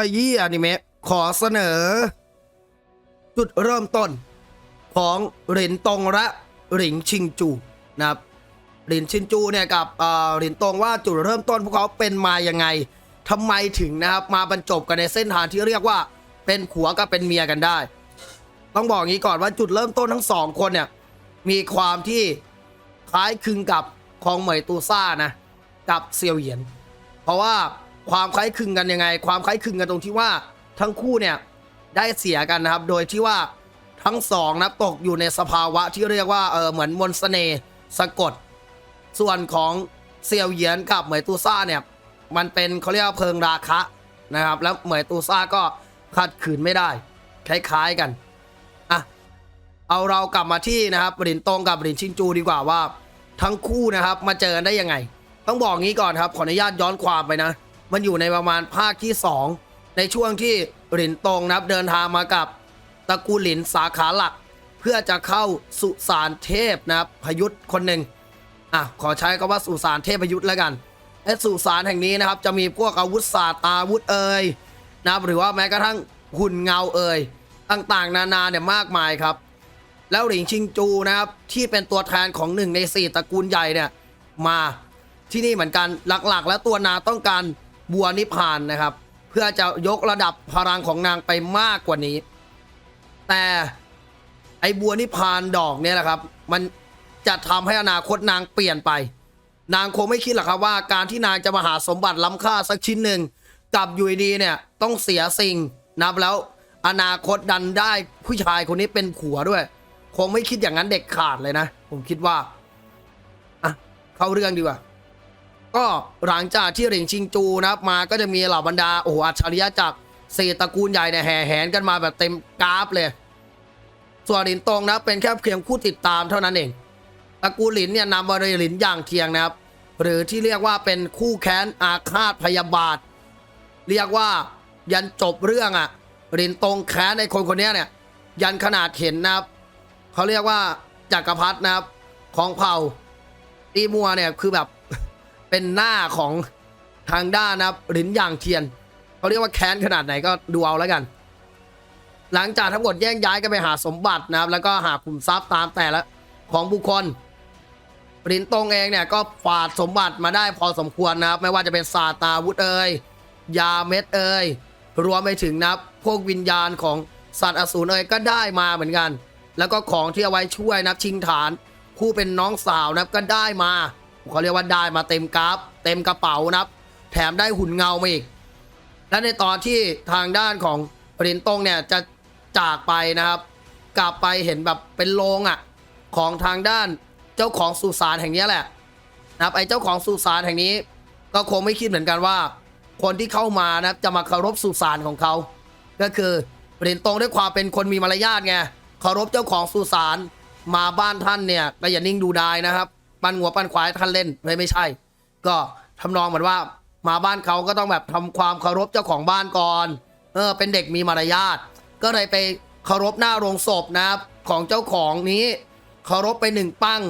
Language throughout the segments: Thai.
ขยี้อนิเมะขอเสนอ จุดเริ่มต้น ของหลินตงและหลิงชิงจูนะครับหลินชิงจูเนี่ยกับเอ่อหลินตงว่าจุดเริ่มต้นพวกเขาเป็นมายังไงทำไมถึงนะครับมาบรรจบกันในเส้นทางที่เรียกว่าเป็นผัวกับเป็นเมียกันได้ ต้องบอกงี้ก่อนว่าจุดเริ่มต้นทั้งสองคนเนี่ยมีความที่คล้ายคลึงกับคองเหมยตูซ่านะกับเซียวเหยียน เพราะว่า ความคล้ายคลึงกันยังไง ความคล้ายคลึงกันตรงที่ว่าทั้งคู่เนี่ยได้เสียกันนะครับ โดยที่ว่าทั้งสองนะตกอยู่ในสภาวะที่เรียกว่าเออเหมือนมนต์เสน่ห์สะกด ส่วนของเซียวเหยียนกับเหมยตูซ่าเนี่ยมันเป็นเขาเรียกว่าเพลิงราคะนะครับ แล้วเหมยตูซ่าก็ขัดขืนไม่ได้คล้ายๆกันอะเอาเรากลับมาที่นะครับหลินตงกับหลินชินจูดีกว่าว่า ทั้งคู่นะครับมาเจอกันได้ยังไง ต้องบอกงี้ก่อนครับขออนุญาตย้อนความไปนะ มันอยู่ในประมาณภาคที่ 2 ในช่วงที่หลินตงนะครับเดินทางมากับตระกูลหลินสาขาหลัก เพื่อจะเข้าสุสานเทพนะครับพยุทธ์คนหนึ่งอะขอใช้คำว่าสุสานเทพพยุทธ์แล้วกันไอ้สุสานแห่งนี้นะครับ จะมีพวกอาวุธศาสตร์อาวุธเอ่ยนะครับหรือว่าแม้กระทั่งหุ่นเงาเอ่ยต่างๆ นานาเนี่ยมากมายครับ แล้วหลิงชิงจูนะครับที่เป็นตัวแทนของหนึ่งในสี่ตระกูลใหญ่เนี่ยมาที่นี่เหมือนกันหลักๆ แล้วตัวนาต้องการ บัวนิพพานนะครับ เพื่อจะยกระดับพลังของนางไปมากกว่านี้ แต่ไอ้บัวนิพพานดอกเนี่ยแหละครับ มันจะทำให้อนาคตนางเปลี่ยนไป นางคงไม่คิดหรอกครับว่าการที่นางจะมาหาสมบัติล้ำค่าสักชิ้นหนึ่งกับอยู่ดีเนี่ยต้องเสียสิ่งนับแล้วอนาคตดันได้ผู้ชายคนนี้เป็นผัวด้วย คงไม่คิดอย่างนั้นเด็กขาดเลยนะ ผมคิดว่าอะเข้าเรื่องดีกว่า ก็หลังจากที่เหริงชิงจูนะครับมาก็จะมีเหล่าบรรดาโอ้โหอัจฉริยะจากสี่ตระกูลใหญ่เนี่ยแห่แหนกันมาแบบเต็มกราฟเลย ส่วนหลินตงนะเป็นแค่เพียงผู้ติดตามเท่านั้นเองตระกูลหลินเนี่ยนำมาโดยหลินอย่างเทียงนะครับ หรือที่เรียกว่าเป็นคู่แค้นอาฆาตพยาบาท เรียกว่ายันจบเรื่องอะ่ะหลินตงแค้นในคนคนนี้เนี่ยยันขนาดเห็นนะครับเขาเรียกว่าจักรพรรดินะครับของเผ่าอีมัวเนี่ยคือแบบ เป็นหน้าของทางด้านนะครับหลินอย่างเทียนเขาเรียกว่าแค้นขนาดไหนก็ดูเอาแล้วกัน หลังจากทั้งหมดแยกย้ายกันไปหาสมบัตินะครับ แล้วก็หาขุมทรัพย์ตามแต่ละของบุคคลหลินตงเองเนี่ยก็ฝาดสมบัติมาได้พอสมควรนะครับ ไม่ว่าจะเป็นศาสตาวุธเอ่ยยาเม็ดเอ่ยรวมไปถึงนะครับพวกวิญญาณของสัตว์อสูรเอ่ยก็ได้มาเหมือนกัน แล้วก็ของที่เอาไว้ช่วยนับชิงฐาน ผู้เป็นน้องสาวนะครับก็ได้มา เขาเรียกว่าได้มาเต็มกราฟ เต็มกระเป๋านะครับ แถมได้หุ่นเงามาอีก และในตอนที่ทางด้านของเหรินตงเนี่ยจะจากไปนะครับ กลับไปเห็นแบบเป็นโรงอะของทางด้านเจ้าของสุสานแห่งนี้แหละนะครับไอ้เจ้าของสุสานแห่งนี้ ก็คงไม่คิดเหมือนกันว่า คนที่เข้ามานะจะมาเคารพสุสานของเขา ก็คือเหรินตงด้วยความเป็นคนมีมารยาทไงเคารพเจ้าของสุสานมาบ้านท่านเนี่ยก็อย่านิ่งดูดายนะครับ ปั้นหัวปั้นควายท่านเล่นไม่ไม่ใช่ ก็ทำนองเหมือนว่ามาบ้านเขาก็ต้องแบบทำความเคารพเจ้าของบ้านก่อน เออ เป็นเด็กมีมารยาท ก็เลยไปเคารพหน้าโรงศพนะครับของเจ้าของนี้เคารพไปหนึ่งปั้ง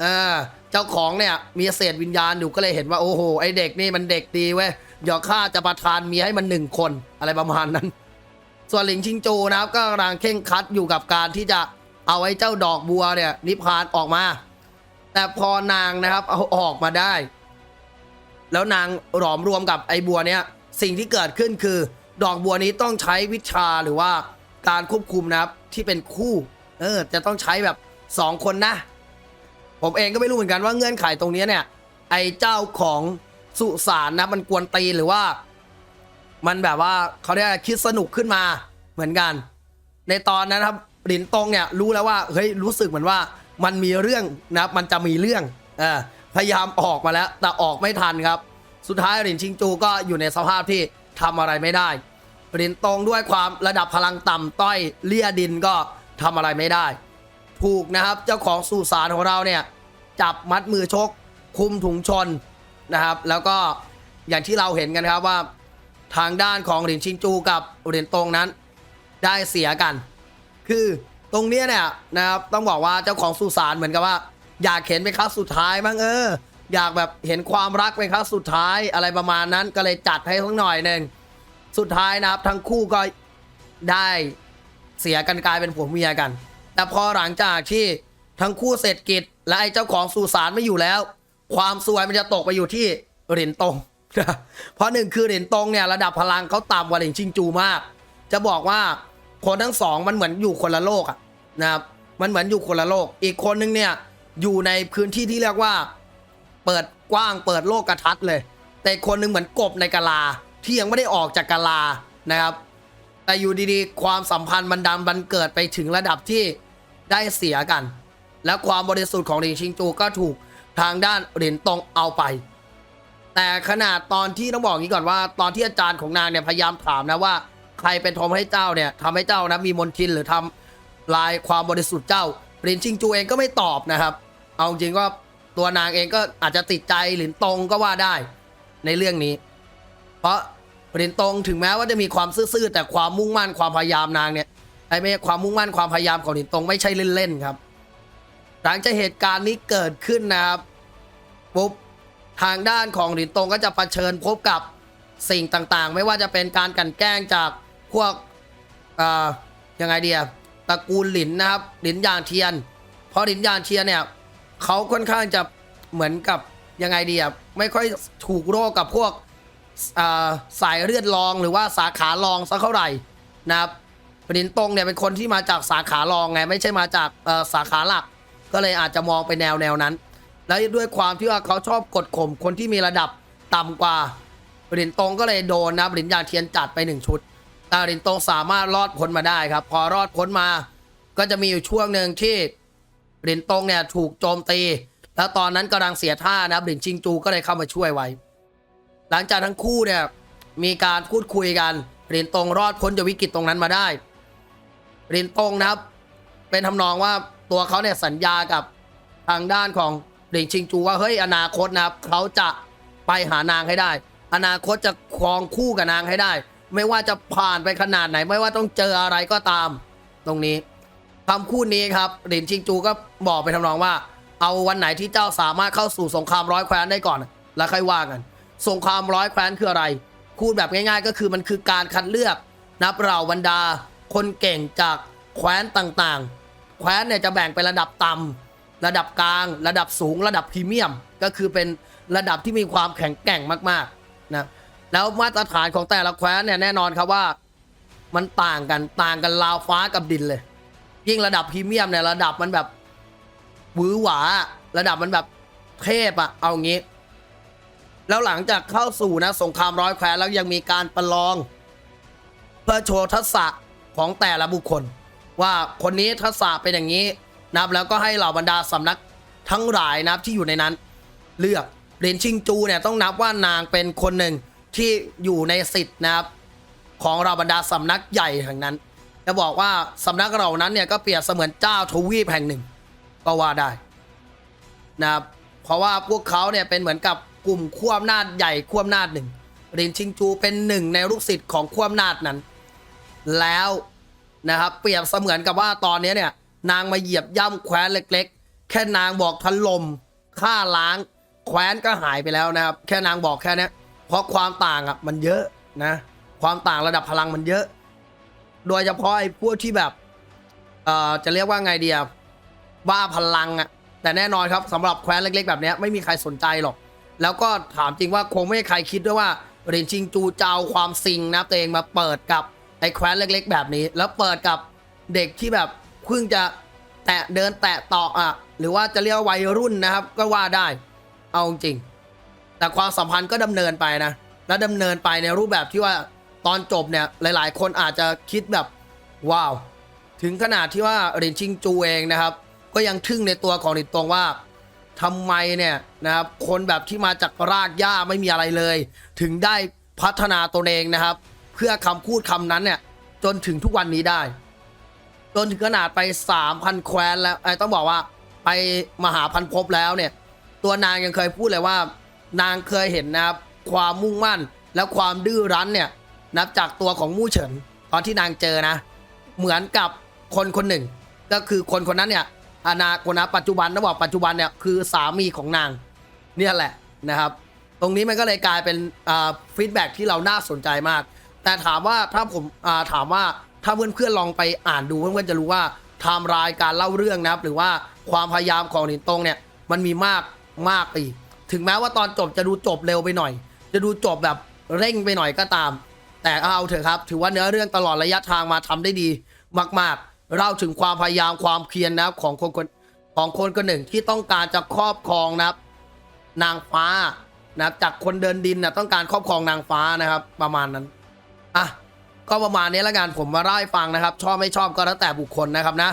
เออเจ้าของเนี่ยมีเศษวิญญาณอยู่ก็เลยเห็นว่าโอ้โหไอเด็กนี่มันเด็กดีเว้ยเดี๋ยวข้าจะประทานมีให้มันหนึ่งคนอะไรประมาณนั้น ส่วนหลิงชิงจูนะครับก็กำลังเข่งคัดอยู่กับการที่จะเอาไอ้เจ้าดอกบัวเนี่ยนิพพานออกมา แต่พอนางนะครับ เอาออกมาได้ แล้วนางหลอมรวมกับไอ้บัวเนี่ย สิ่งที่เกิดขึ้นคือ ดอกบัวนี้ต้องใช้วิชาหรือว่าการควบคุมนะครับ ที่เป็นคู่ เออ จะต้องใช้แบบสองคนนะ ผมเองก็ไม่รู้เหมือนกันว่าเงื่อนไขตรงนี้เนี่ย ไอ้เจ้าของสุสานนะมันกวนตีหรือว่า มันแบบว่าเขาเรียกคิดสนุกขึ้นมาเหมือนกัน ในตอนนั้นครับหลินตงเนี่ยรู้แล้วว่าเฮ้ยรู้สึกเหมือนว่า มันมีเรื่องนะครับมันจะมีเรื่องเออพยายามออกมาแล้ว แต่ออกไม่ทันครับ สุดท้ายหลินชิงจูก็อยู่ในสภาพที่ทำอะไรไม่ได้หลินตงด้วยความระดับพลังต่ำต้อยเลี่ยดินก็ทำอะไรไม่ได้ ถูกนะครับเจ้าของสุสานของเราเนี่ยจับมัดมือชก คุมถุงชนนะครับ แล้วก็อย่างที่เราเห็นกันครับว่าทางด้านของหลินชิงจูกับหลินตงนั้นได้เสียกัน คือ ตรงเนี้ยเนี่ยนะครับต้องบอกว่าเจ้าของสุสานเหมือนกับว่า อยากเห็นเป็นครั้งสุดท้ายมั้งเออ อยากแบบเห็นความรักเป็นครั้งสุดท้ายอะไรประมาณนั้นก็เลยจัดให้สักหน่อยหนึ่งสุดท้ายนะครับทั้งคู่ก็ได้เสียกันกลายเป็นผัวเมียกัน แต่พอหลังจากที่ทั้งคู่เสร็จกิจ และไอ้เจ้าของสุสานไม่อยู่แล้ว ความสวยมันจะตกไปอยู่ที่เหรียญตงเพราะหนึ่งคือเหรียญตงเนี่ยระดับพลังเขาต่ำกว่าเหรียญชิงจูมาก จะบอกว่าคนทั้งสองมันเหมือนอยู่คนละโลกอะ นะครับมันเหมือนอยู่คนละโลก อีกคนนึงเนี่ยอยู่ในพื้นที่ที่เรียกว่า เปิดกว้างเปิดโลกกระทัดเลย แต่คนนึงเหมือนกบในกะลาที่ยังไม่ได้ออกจากกะลานะครับ แต่อยู่ดีๆ ความสัมพันธ์มันดำบันเกิดไปถึงระดับที่ได้เสียกัน และความบริสุทธิ์ของหลิงชิงจูก็ถูกทางด้านเหรียญตงเอาไป แต่ขนาดตอนที่ต้องบอกงนี้ก่อนว่า ตอนที่อาจารย์ของนางเนี่ยพยายามถามนะว่า ใครเป็นทอมให้เจ้าเนี่ยทำให้เจ้านะมีมนทินหรือทำ ลายความบริสุทธิ์เจ้าหลินชิงจูเองก็ไม่ตอบนะครับ เอาจริงว่าตัวนางเองก็อาจจะติดใจหลินตงก็ว่าได้ในเรื่องนี้ เพราะหลินตงถึงแม้ว่าจะมีความซื่อๆแต่ความมุ่งมั่นความพยายามนางเนี่ยไอ้ไม่ความมุ่งมั่นความพยายามของหลินตงไม่ใช่เล่นๆครับ หลังจากเหตุการณ์นี้เกิดขึ้นนะครับปุ๊บทางด้านของหลินตงก็จะะเผชิญพบกับสิ่งต่างๆ ไม่ว่าจะเป็นการกันแกล้งจากพวกเอ่อยังไงเดีย ตระกูลหลินนะครับหลินยางเทียน เพราะหลินยางเทียนเนี่ยเขาค่อนข้างจะเหมือนกับยังไงดียไม่ค่อยถูกโรคกับพวกสายเลือดรองหรือว่าสาขารองสักเท่าไหร่นะครับหลินตงเนี่ยเป็นคนที่มาจากสาขารองไง ไม่ใช่มาจากสาขาหลัก ก็เลยอาจจะมองไปแนวแนวนั้น แล้วด้วยความที่ว่าเขาชอบกดข่มคนที่มีระดับต่ำกว่าหลินตงก็เลยโดนนะหลินยางเทียนจัดไปหนึ่งชุด ต่หลินโตงสามารถรอดพ้นมาได้ครับ พอรอดพ้นมา ก็จะมีอยู่ช่วงหนึ่งที่หลินตงเนี่ยถูกโจมตี แล้วตอนนั้นกำลังเสียท่านะหลินชิงจูก็เลยเข้ามาช่วยไว้ หลังจากทั้งคู่เนี่ยมีการพูดคุยกันหลินตงรอดพ้นจากวิกฤตตรงนั้นมาได้หลินตงนะครับ เป็นทำนองว่าตัวเขาเนี่ยสัญญากับทางด้านของหลิงชิงจูว่าเฮ้ยอนาคตนะครับเขาจะไปหานางให้ได้ อนาคตจะครองคู่กับนางให้ได้ ไม่ว่าจะผ่านไปขนาดไหน ไม่ว่าต้องเจออะไรก็ตาม ตรงนี้คำพูดนี้ครับหลินชิงจูก็บอกไปทำนองว่า เอาวันไหนที่เจ้าสามารถเข้าสู่สงครามร้อยแคว้นได้ก่อน แล้วค่อยว่ากัน สงครามร้อยแคว้นคืออะไร พูดแบบง่าย ๆ ก็คือมันคือการคัดเลือก นับเราบรรดา คนเก่งจากแคว้นต่างๆ แคว้นเนี่ยจะแบ่งเป็นระดับต่ำระดับกลาง ระดับสูง ระดับพรีเมียม ก็คือเป็นระดับที่มีความแข็งแกร่งมากๆนะ แล้วมาตรฐานของแต่ละแคว้นเนี่ยแน่นอนครับว่า มันต่างกันต่างกันราวฟ้ากับดินเลย ยิ่งระดับพรีเมียมเนี่ยระดับมันแบบหวือหวา ระดับมันแบบเทพอะเอางี้ แล้วหลังจากเข้าสู่นะสงครามร้อยแคว้นแล้วยังมีการประลอง เพื่อโชว์ทักษะของแต่ละบุคคล ว่าคนนี้ทักษะเป็นอย่างนี้นะครับแล้วก็ให้เหล่าบรรดาสำนักทั้งหลายนะครับที่อยู่ในนั้น เลือกเรียญชิงจูเนี่ยต้องนับว่านางเป็นคนหนึ่ง ที่อยู่ในสิทธิ์นะครับของเราบรรดาสำนักใหญ่แห่งนั้น จะบอกว่าสำนักเหล่านั้นเนี่ยก็เปรียบเสมือนเจ้าทวีปแห่งหนึ่ง ก็ว่าได้นะครับเพราะว่าพวกเขาเนี่ยเป็นเหมือนกับกลุ่มขั้วอำนาจใหญ่ขั้วอำนาจหนึ่งรียญชิงจูเป็นหนึ่งในลูกศิษย์ของขั้วอำนาจนั้น แล้วนะครับเปรียบเสมือนกับว่าตอนนี้เนี่ยนางมาเหยียบย่ำแคว้นเล็ก ๆ แค่นางบอกถล่มฆ่าล้างแคว้นก็หายไปแล้วนะครับ แค่นางบอกแค่เนี้ย เพราะความต่างอะมันเยอะนะ ความต่างระดับพลังมันเยอะ โดยเฉพาะไอ้พวกที่แบบเอ่อจะเรียกว่าไงเดียบ้าพลังอะแต่แน่นอนครับสำหรับแคว้นเล็ก ๆ แบบนี้ไม่มีใครสนใจหรอก แล้วก็ถามจริงว่าคงไม่มีใครคิดด้วยว่าเรนชิงจูเจะเอาความซิงนะตัวเองมาเปิดกับไอ้แคว้นเล็ก ๆ แบบนี้ แล้วเปิดกับเด็กที่แบบเพิ่งจะแตะเดินแตะต่ออะหรือว่าจะเรียกว่าวัยรุ่นนะครับ ก็ว่าได้ เอาจริง แต่ความสัมพันธ์ก็ดำเนินไปนะและดำเนินไปในรูปแบบที่ว่าตอนจบเนี่ยหลาย ๆ คนอาจจะคิดแบบว้าว ถึงขนาดที่ว่าหรินชิงจูเองนะครับ ก็ยังทึ่งในตัวของหรินตงว่าทำไมเนี่ยนะครับคนแบบที่มาจากรากหญ้าไม่มีอะไรเลย ถึงได้พัฒนาตนเองนะครับ เพื่อคำพูดคำนั้นเนี่ยจนถึงทุกวันนี้ได้ จนถึงขนาดไป 3,000 แคว้นแล้วไอ้ต้องบอกว่าไปมหาพันภพแล้วเนี่ย ตัวนางยังเคยพูดเลยว่า นางเคยเห็นนะครับความมุ่งมั่นและความดื้อรั้นเนี่ยนับจากตัวของมู่เฉินตอนที่นางเจอนะ เหมือนกับคนคนหนึ่ง ก็คือคนคนนั้นเนี่ยอนาคตนะปัจจุบันนะบอกปัจจุบันเนี่ยคือสามีของนางเนี่ยแหละนะครับ ตรงนี้มันก็เลยกลายเป็นฟีดแบ็ที่เราน่าสนใจมาก แต่ถามว่าถ้าผมาถามว่าถ้าเพื่อนๆลองไปอ่านดูเพื่อนๆจะรู้ว่าไทม์ไลน์การเล่าเรื่องนะครับ หรือว่าความพยายามของหลินตงเนี่ยมันมีมากมากอีก ถึงแม้ว่าตอนจบจะดูจบเร็วไปหน่อย จะดูจบแบบเร่งไปหน่อยก็ตาม แต่เอาเถอะครับ ถือว่าเนื้อเรื่องตลอดระยะทางมาทำได้ดีมากๆ เล่าถึงความพยายามความเพียรนะครับของคนคนของคนคนหนึ่งที่ต้องการจะครอบครองนะครับ นางฟ้านะครับจากคนเดินดินนะต้องการครอบครองนางฟ้านะครับ ประมาณนั้นอะก็ประมาณนี้ละกันผมมาเล่าให้ฟังนะครับ ชอบไม่ชอบก็แล้วแต่บุคคลนะครับนะ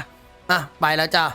อะไปแล้วจ้า